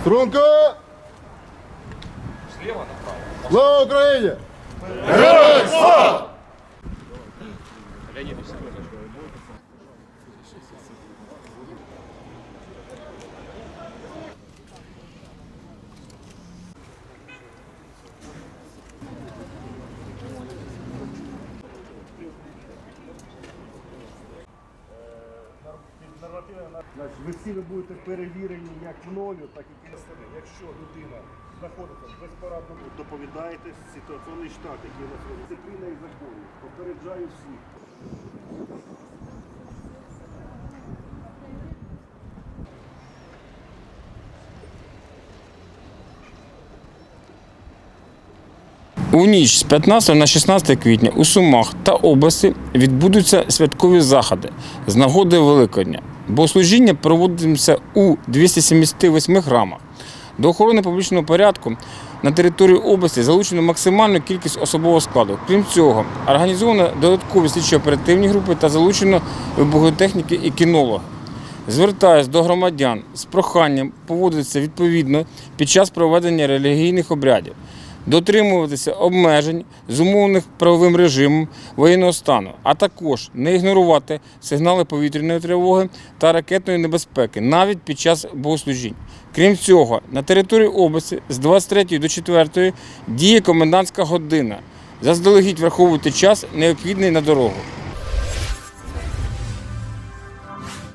Струнко! Слева направо. Слава Україні! Леонид, Значить, ви всі ви будете перевірені як мною, так і кінцями. Якщо людина знаходиться в безпорадному, доповідаєте ситуаційний штат, який у нас є. Дисципліна і закони. Попереджаю всіх. У ніч з 15 на 16 квітня у Сумах та області відбудуться святкові заходи з нагоди Великодня. Богослужіння проводитиметься у 278 храмах. До охорони публічного порядку на території області залучено максимальну кількість особового складу. Крім цього, організовано додаткові слідчо-оперативні групи та залучено вибухотехніки і кінологи. Звертаюсь до громадян з проханням поводитися відповідно під час проведення релігійних обрядів, дотримуватися обмежень, зумовлених правовим режимом воєнного стану, а також не ігнорувати сигнали повітряної тривоги та ракетної небезпеки навіть під час богослужінь. Крім цього, на території області з 23 до 4 діє комендантська година. Заздалегідь враховуйте час, необхідний на дорогу.